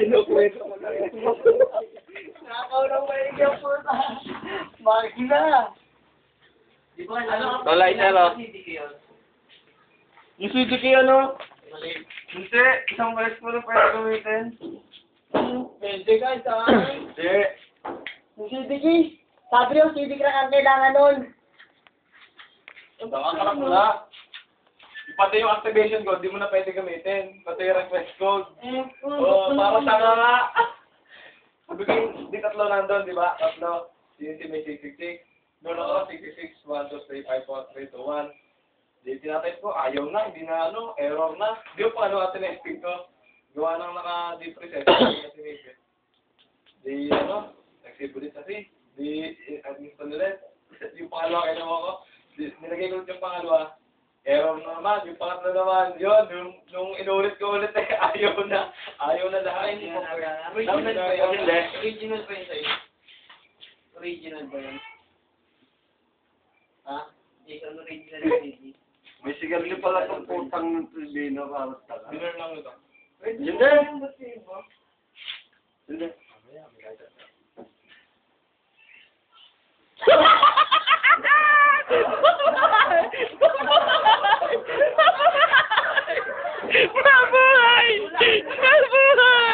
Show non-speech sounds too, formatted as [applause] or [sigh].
Sinukwento mo lang yan. Nakaw ng malig yung puta. Makina. Di ba ano? Isa lang. CDK yun? Yung CDK ano? Mali. Hindi, isang beses ko na pwede gamitin. Pwede ka sa Hindi. Yung CDK. Sabi yung CDK na ang kailangan nun. Nakakarap mo na. Pati yung activation code, di mo na pwede gamitin. Pati yung request code. Eh, Oo, oh, parang tanga nga. [laughs] Sabi ko, di tatlo nandun, di ba? Tatlo. CNC may 666. Doon ako, 66, 1, 2, 3, 5, 4, 3, 2, 1. Di tinatype ko, ayaw na, hindi na ano, error na. Di ko pa ano at tinesting ko. Gawa nang naka-deep reset. Di ano, nag-save kasi. Di, uninstall ulit. Yung pangalawa kinuha ko. Nilagay ko ulit yung pangalawa. Error na naman, yung pangatlo naman, yun, nung, nung inulit ko ulit, eh, [laughs] ayaw na, ayaw na lahat. Original ba yun? Hindi. Original ba yun sa'yo? Original ba yun? Ha? Ang original na CD. May sigarilyo pala itong putang ng Pilipino para sa taga. Dinner lang ito. Hindi. Hindi. Samurai! Samurai!